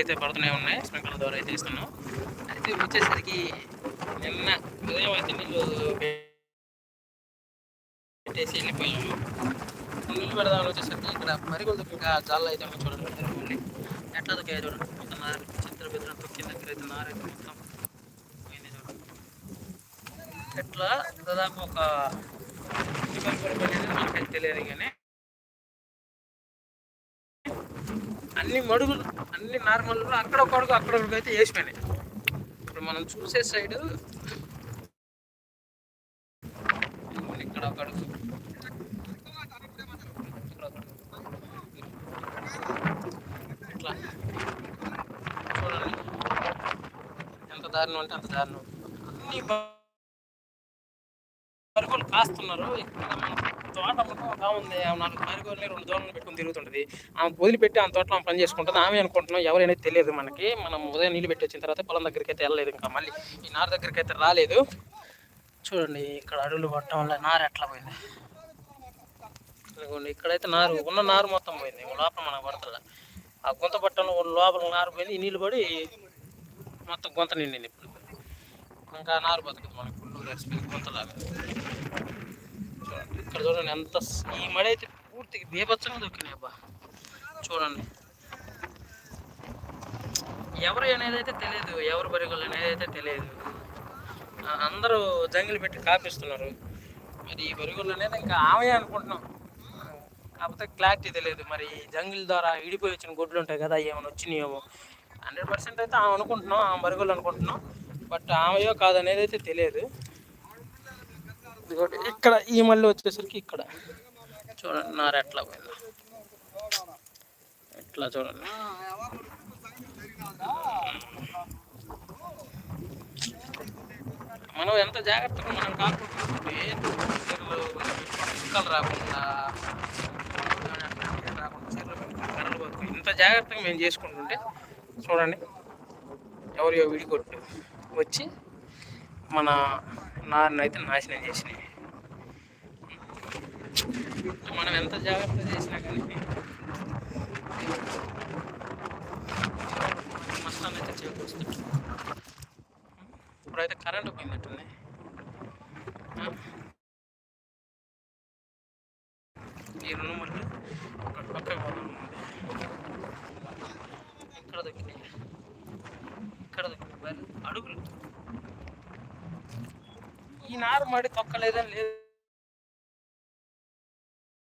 అయితే పడుతూనే ఉన్నాయి. స్ప్రింక్లర్ ద్వారా అయితే ఇస్తున్నాం. అయితే వచ్చేసరికి నిన్న ఉదయం అయితే నీళ్ళు పెట్టేసి వెళ్ళిపోయాము. నీళ్ళు పెడదామని వచ్చేసరికి ఇక్కడ మరిగొల దగ్గర జాల్లో అయితే ఉన్నాయి చూడండి ఎట్లా దొక్కాయి చూడండి. ఒక నారు చిత్ర బిద్ర తొక్కిన దగ్గర అయితే నారు అయితే మొత్తం పోయింది చూడండి. ఎట్లా? దాదాపు ఒక ఎన్ని మనకైతే తెలియదు కానీ అన్ని మడుగులు అన్ని నార్మల్ అక్కడ ఒక అడుగు అక్కడ ఒక అయితే వేసిపోయినాయి. ఇప్పుడు మనం చూసే సైడ్ ఇక్కడ ఒక అడుగు. ఇట్లా. చూడండి. ఎంత దారుణం అంటే అంత దారుణం. అన్ని మరుగులు కాస్తున్నారు. ఇక్కడ తోట మొత్తం ఒక ఉంది ఆమె నాలుగు మరుగుల్ని రెండు దూరం పెట్టుకుని తిరుగుతుంటుంది. ఆమె వదిలిపెట్టి ఆమె తోటలో ఆమె పని చేసుకుంటుంది. ఆమె అనుకుంటున్నాం ఎవరైనా తెలియదు మనకి. మనం ఉదయం నీళ్ళు పెట్టి వచ్చిన తర్వాత పొలం దగ్గరికి అయితే వెళ్ళలేదు ఇంకా మళ్ళీ. ఈ నార దగ్గరికి అయితే రాలేదు. చూడండి ఇక్కడ అడవులు పట్టడం వల్ల నార ఎట్లా పోయింది. ఇదిగోండి ఇక్కడైతే నారు ఉన్న నారు మొత్తం పోయింది. లోపల మనకు పడతల. ఆ గుంత పట్టంలో లోపల నారు పోయింది. ఈ నీళ్ళు పడి మొత్తం గుంత నిండింది ఇప్పుడు. ఇంకా నారు బతుకుతుంది మనకి. గుంతలాగా ఇక్కడ చూడండి ఎంత ఈ మడి అయితే పూర్తిగా బీభత్సంగా దొక్కినాయి అబ్బా. చూడండి. ఎవరు అనేది అయితే తెలియదు ఎవరు బరిగోళ్ళు అనేది అయితే తెలియదు. అందరూ జంగిల్ పెట్టి కాపిస్తున్నారు. మరి ఈ బరిగోళ్ళు అనేది ఇంకా ఆమె అనుకుంటున్నాం. కాకపోతే క్లారిటీ తెలియదు. మరి జంగిల్ ద్వారా ఇడిపోయి వచ్చిన గుడ్లు ఉంటాయి కదా ఏమైనా వచ్చినాయేమో హండ్రెడ్ పర్సెంట్ అయితే ఆమె అనుకుంటున్నాం ఆమె బరిగోళ్ళు అనుకుంటున్నాం. బట్ ఆమెయో కాదనేది అయితే తెలియదు. ఇదిగోటి ఇక్కడ ఈ మళ్ళీ వచ్చేసరికి ఇక్కడ. చూడండి నార ఎట్లా పోయిందా. ఎట్లా చూడండి. మనం ఎంత జాగ్రత్తగా మనం కాకుంటుంటే కుక్కలు రాకుండా రాకుండా చీరలు కర్రలు ఇంత జాగ్రత్తగా మేము చేసుకుంటుంటే చూడండి ఎవరియో విడికొట్టు వచ్చి మన నారును అయితే నాశనం చేసినాయి. మనం ఎంత జాగ్రత్త చేసినా కానీ నష్టాన్ని అయితే చేకూరుస్తుంది ఇప్పుడైతే కరెంట్ పోయినట్టుంది ఈ రెండు మళ్ళీ ఒక పక్క పోదాం ఇక్కడ దొక్కినాయి ఇక్కడ దక్కినాయి అడుగులు. ఈ నారు మడి తొక్కలేదని లేదు.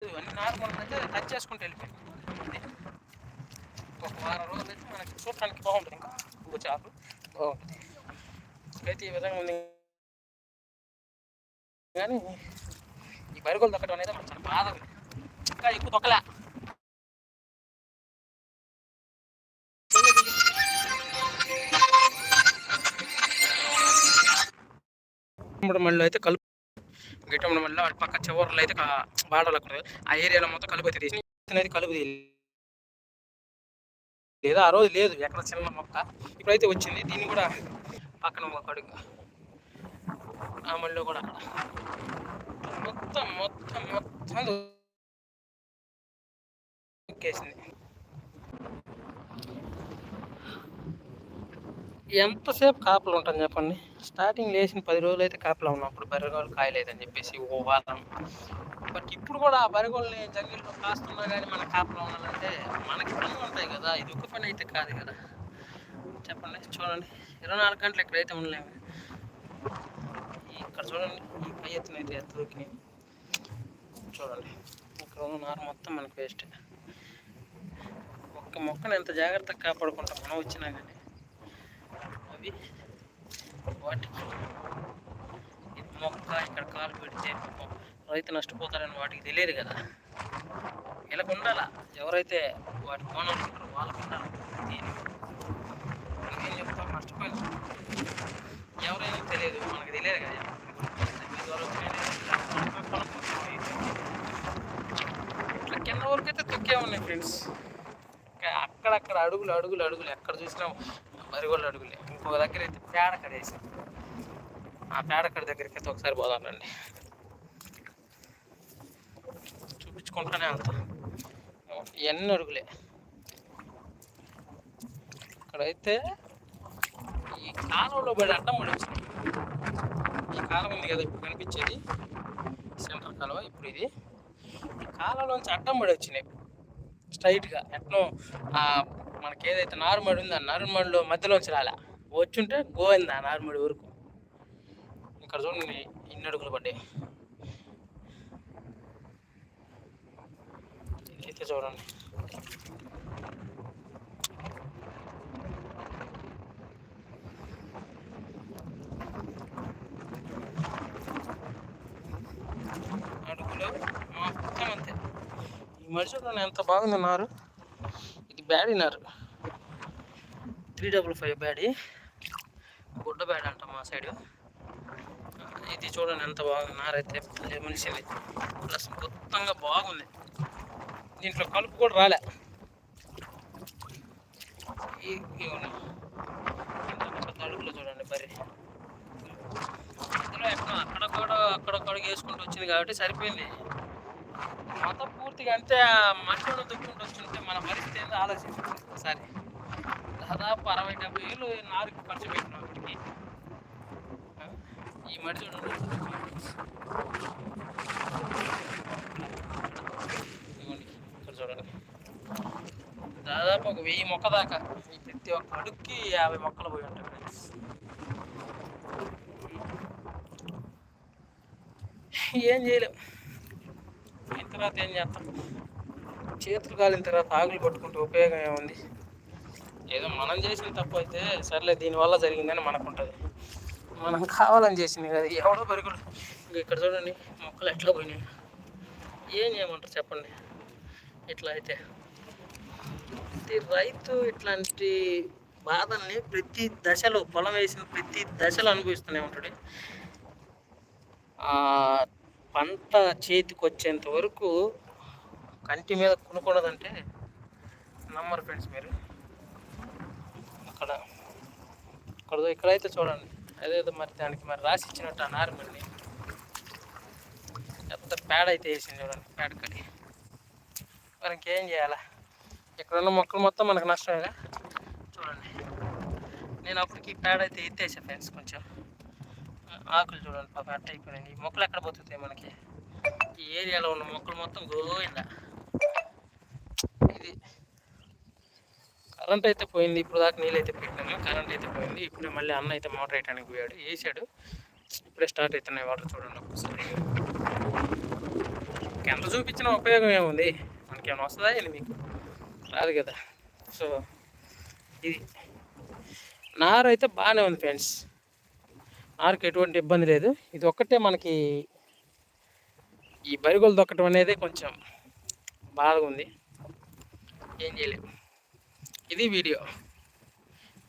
అన్ని నార్మల్ అయితే టచ్ చేసుకుంటూ వెళ్ళిపోయింది ఒక వారం రోజులు అయితే మనకి చూడటానికి బాగుంటుంది ఇంకా. ఇంకో చేపలు బాగుంటుంది. అయితే ఈ విధంగా ఉంది. కానీ ఈ బరిగోలు తొక్కడం అనేది మనకు చాలా బాధ ఉంది. ఇంకా ఎక్కువ తొక్కలే. మళ్ళీ అయితే కలుపు గిట్టడం మళ్ళీ అటు పక్క చివర్లో అయితే బాడలు ఆ ఏరియాలో మొత్తం కలుపు అయితే తీసి కలుపు లేదా ఆ రోజు లేదు. ఎక్కడ చిన్న మొక్క. ఇప్పుడైతే వచ్చింది. దీన్ని కూడా పక్కన ఒక అడుగు ఆ మళ్ళీ కూడా అక్కడ. మొత్తం మొత్తం మొత్తం దొక్కేసింది ఎంతసేపు కాపలు ఉంటాను చెప్పండి? స్టార్టింగ్ లేచిన పది రోజులు అయితే కాపలా ఉన్నప్పుడు బరిగోలు కాయలేదని చెప్పేసి ఓ వారం. బట్ ఇప్పుడు కూడా ఆ బరిగోళ్ళని జంగిల్లో కాస్తున్నా కానీ మన కాపలా ఉండాలంటే మనకి పనులు ఉంటాయి కదా. ఇది ఒక పని అయితే కాదు కదా. చెప్పండి చూడండి. ఇరవై నాలుగు గంటలు ఎక్కడైతే ఉండలేము. ఇక్కడ చూడండి. ఈ పై ఎత్తున అయితే ఎత్తు చూడండి. ఇక్కడ ఉన్న నారు మొత్తం మనకు వేస్ట్. ఒక్క మొక్కను ఎంత జాగ్రత్తగా కాపాడుకుంటాం మనం వచ్చినా కానీ అవి వాటికి ఈ మొక్క ఇక్కడ కాలు పెడితే రైతు నష్టపోతారని వాటికి తెలియదు కదా. ఇలా ఉండాలా? ఎవరైతే వాటి కోణాలు ఉంటారో వాళ్ళకి ఉండాలి? దీన్ని మనకి ఏం నష్టపోయిన ఎవరైనా తెలియదు. మనకి తెలియదు కదా. మీ ద్వారా ఇట్లా కింద వరకు అయితే తొక్కే ఉన్నాయి ఫ్రెండ్స్. అక్కడక్కడ అడుగులు అడుగులు అడుగులు ఎక్కడ చూసినా మరిగోళ్ళు అడుగులే. ఇంకొక దగ్గర అయితే పేడ కడేసి. ఆ పేడ కడ దగ్గరికి అయితే ఒకసారి పోదానండి చూపించుకుంటానే అంత ఇవన్నీ అడుగులే. ఇక్కడైతే ఈ కాలంలో పడి అడ్డం పడి వచ్చింది ఈ కాలం ఉంది కదా ఇప్పుడు కనిపించేది. సెంటర్ కాలువ ఇప్పుడు ఇది. ఈ కాలంలోంచి అడ్డం పడి వచ్చినాయి. స్ట్రైట్గా ఎట్నో మనకి ఏదైతే నారుమడి ఉందో ఆ నారుమడిలో మధ్యలోంచి రాలే. వచ్చుంటే గోవింది ఆ నారుమడి వరకు ఇక్కడ చూడండి ఇన్ని అడుగులు పడ్డాయి. ఇదైతే చూడండి. అడుగులు మొత్తం అంతే. ఈ మడి చూడండి ఎంత బాగుంది నారు. ఇది బ్యాడీ నారు. త్రీ డబుల్ ఫైవ్ బ్యాడీ. గుడ్డ బ్యాడ్ అంట మా సైడు. ఇది చూడండి ఎంత బాగుంది. నారైతే మనిషిని ప్లస్ మొత్తంగా బాగుంది. దీంట్లో కలుపు కూడా రాలే. ఈ- అడుగులో చూడండి మరి ఇందులో ఎక్కడ అక్కడ కూడా అక్కడక్కడ వేసుకుంటూ వచ్చింది కాబట్టి సరిపోయింది. మొత్తం పూర్తిగా అంతే. ఆ మట్టిలో దుక్కుంటూ వచ్చింటే మన పరిస్థితి ఏందో ఆలోచించండి సరే దాదాపు అరవై డెబ్బై ఏళ్ళు నారుకి ఖర్చు పెట్టినాం ఇప్పటికి ఈ మడి చూడండి ఇక్కడ చూడండి. దాదాపు ఒక వెయ్యి మొక్క దాకా ప్రతి ఒక్క అడుక్కి యాభై మొక్కలు పోయి ఉంటాయి ఫ్రెండ్స్ ఏం చేయలేం. తర్వాత ఏం చేస్తాం? చేతులు కాలిన తర్వాత ఆకులు పట్టుకుంటే ఉపయోగం ఏముంది? ఏదో మనం చేసిన తప్పు అయితే సర్లే దీనివల్ల జరిగిందని మనకు ఉంటుంది మనం కావాలని చేసింది కదా ఎవడో పెరుగుడు ఇంకా ఇక్కడ చూడండి మొక్కలు ఎట్లా పోయినాయి. ఏం చేయమంటారు చెప్పండి. ఇట్లా అయితే. ప్రతి రైతు ఇట్లాంటి బాధల్ని ప్రతి దశలో పొలం వేసిన ప్రతి దశలో అనుభవిస్తూనే ఉంటాడు. పంట చేతికి వచ్చేంత వరకు కంటి మీద కొనుక్కోడదంటే నమ్మరు ఫ్రెండ్స్ మీరు. అక్కడ. ఇక్కడ ఇక్కడైతే చూడండి. అదేదో మరి దానికి మరి రాసి ఇచ్చినట్టు ఆ నార్మల్ని పెద్ద పేడ అయితే వేసింది చూడండి పేడ కడి. మరి ఇంకేం చేయాలా? ఇక్కడ ఉన్న మొక్కలు మొత్తం మనకు నష్టమేగా? చూడండి. నేను అప్పటికి పేడ అయితే ఎత్తేసా ఫ్రెండ్స్ కొంచెం. ఆకులు చూడండి పాప అట్ట అయిపోయినాయి. ఈ మొక్కలు ఎక్కడ బతుకుతాయి మనకి? ఈ ఏరియాలో ఉన్న మొక్కలు మొత్తం గోయిందా ఇది కరెంట్ అయితే పోయింది ఇప్పుడు దాకా నీళ్ళు అయితే పెట్టినాము కరెంట్ అయితే పోయింది. ఇప్పుడే మళ్ళీ అన్న అయితే మోటర్ వేయడానికి పోయాడు. వేసాడు. ఇప్పుడే స్టార్ట్ అవుతున్నాయి వాటర్ చూడండి ఒకసారి ఎంత చూపించిన ఉపయోగం ఏముంది? మనకేమైనా వస్తుందా ఏంది మీకు? రాదు కదా. సో ఇది. నారు అయితే బాగానే ఉంది ఫ్రెండ్స్. నారుకు ఎటువంటి ఇబ్బంది లేదు. ఇది ఒక్కటే మనకి ఈ బరిగోలు దొక్కటం అనేది కొంచెం బాధగా ఉంది. ఏం చేయలేము ఇది వీడియో.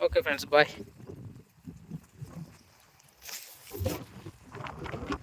Okay friends bye.